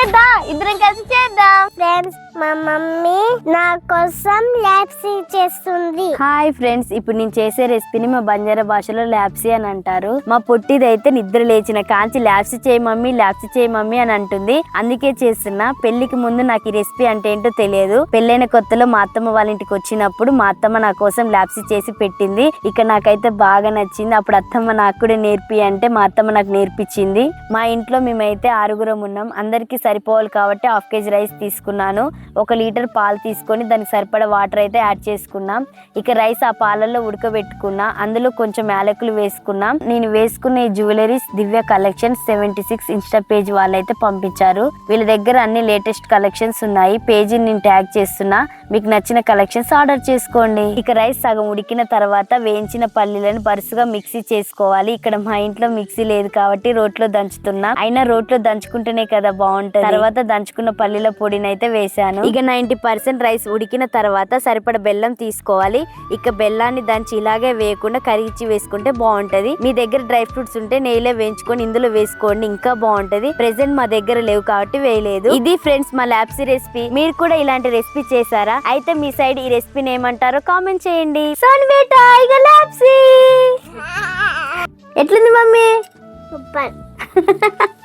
చేద్దాం. ఇద్దరం కలిసి చేద్దాం. ఫ్రెండ్స్ మా మమ్మీ నా కోసం ల్యాప్సీ చేస్తుంది. హాయ్ ఫ్రెండ్స్ ఇప్పుడు నేను చేసే రెసిపీని మా బంజారా భాషలో ల్యాప్సీ అని అంటారు. మా పొట్టిదైతే నిద్ర లేచిన కాంచి ల్యాప్సీ చేయి మమ్మీ ల్యాప్సీ చేయి మమ్మీ అని అంటుంది. అందుకే చేస్తున్నా పెళ్ళికి ముందు నాకు ఈ రెసిపీ అంటే ఏంటో తెలియదు. పెళ్ళైన కొత్తలో మా అత్తమ్మ వాళ్ళ ఇంటికి వచ్చినప్పుడు మా అత్తమ్మ నా కోసం ల్యాప్సీ చేసి పెట్టింది. ఇక నాకైతే బాగా నచ్చింది. అప్పుడు అత్తమ్మ నాకు కూడా నేర్పి అంటే మా అత్తమ్మ నాకు నేర్పించింది. మా ఇంట్లో మేమైతే ఆరుగురం ఉన్నాం. అందరికీ సరిపోవాలి కాబట్టి హాఫ్ కేజీ రైస్ తీసుకున్నాను. ఒక లీటర్ పాలు తీసుకొని దానికి సరిపడా వాటర్ అయితే యాడ్ చేసుకున్నాం. ఇక రైస్ ఆ పాలల్లో ఉడకబెట్టుకున్నా అందులో కొంచెం యాలకులు వేసుకున్నాం. నేను వేసుకున్న ఈ jewelleries Divya collection seventy six insta page వాళ్ళైతే పంపించారు. వీళ్ళ దగ్గర అన్ని లేటెస్ట్ కలెక్షన్స్ ఉన్నాయి. పేజీని నేను ట్యాగ్ చేస్తున్నా. మీకు నచ్చిన కలెక్షన్స్ ఆర్డర్ చేసుకోండి. ఇక రైస్ సగం ఉడికిన తర్వాత వేయించిన పల్లీలను పరుసుగా మిక్సీ చేసుకోవాలి. ఇక్కడ మా ఇంట్లో మిక్సీ లేదు కాబట్టి రోట్లో దంచుతున్నా. అయినా రోట్లో దంచుకుంటేనే కదా బాగుంటుంది. తర్వాత దంచుకున్న పల్లీల పొడిని అయితే వేసాను ఇక నైన్టీ పర్సెంట్ రైస్ ఉడికిన తర్వాత సరిపడ బెల్లం తీసుకోవాలి. ఇక బెల్లాన్ని దంచి ఇలాగే వేయకుండా కరిగిచ్చి వేసుకుంటే బాగుంటది. మీ దగ్గర డ్రై ఫ్రూట్స్ ఉంటే నెయ్యిలో వేయించుకొని ఇందులో వేసుకోండి ఇంకా బాగుంటది. ప్రెసెంట్ మా దగ్గర లేవు కాబట్టి వేయలేదు. ఇది ఫ్రెండ్స్ మా ల్యాప్సీ రెసిపీ. మీరు కూడా ఇలాంటి రెసిపీ చేశారా? అయితే మీ సైడ్ ఈ రెసిపీని ఏమంటారో కామెంట్ చేయండి. ఎట్లుంది మమ్మీ? సూపర్.